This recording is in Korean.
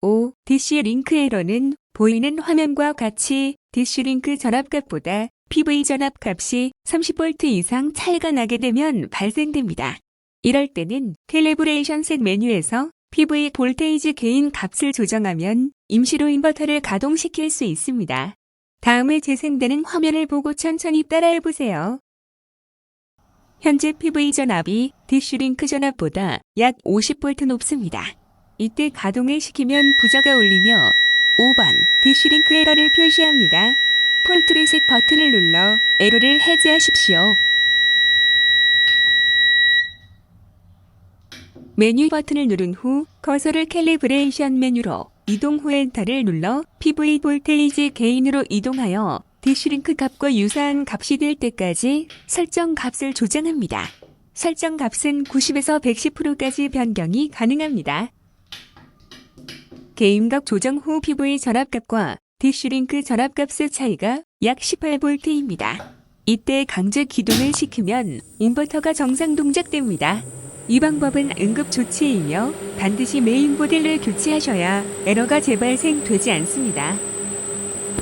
5. DC 링크 에러는 보이는 화면과 같이 DC 링크 전압값보다 PV 전압값이 30V 이상 차이가 나게 되면 발생됩니다. 이럴 때는 캘리브레이션 셋 메뉴에서 PV 볼테이지 개인 값을 조정하면 임시로 인버터를 가동시킬 수 있습니다. 다음에 재생되는 화면을 보고 천천히 따라해보세요. 현재 PV 전압이 디슈링크 전압보다 약 50V 높습니다. 이때 가동을 시키면 부저가 울리며 5번 디슈링크 에러를 표시합니다. 폴트 리셋 버튼을 눌러 에러를 해제하십시오. 메뉴 버튼을 누른 후 커서를 캘리브레이션 메뉴로 이동 후 엔터를 눌러 PV 볼테이지 개인으로 이동하여 디슈링크 값과 유사한 값이 될 때까지 설정 값을 조정합니다. 설정 값은 90에서 110%까지 변경이 가능합니다. 게임각 조정 후 PV 전압값과 디슈링크 전압값의 차이가 약 18V입니다. 이때 강제 기동을 시키면 인버터가 정상 동작됩니다. 이 방법은 응급 조치이며 반드시 메인보드를 교체하셔야 에러가 재발생되지 않습니다.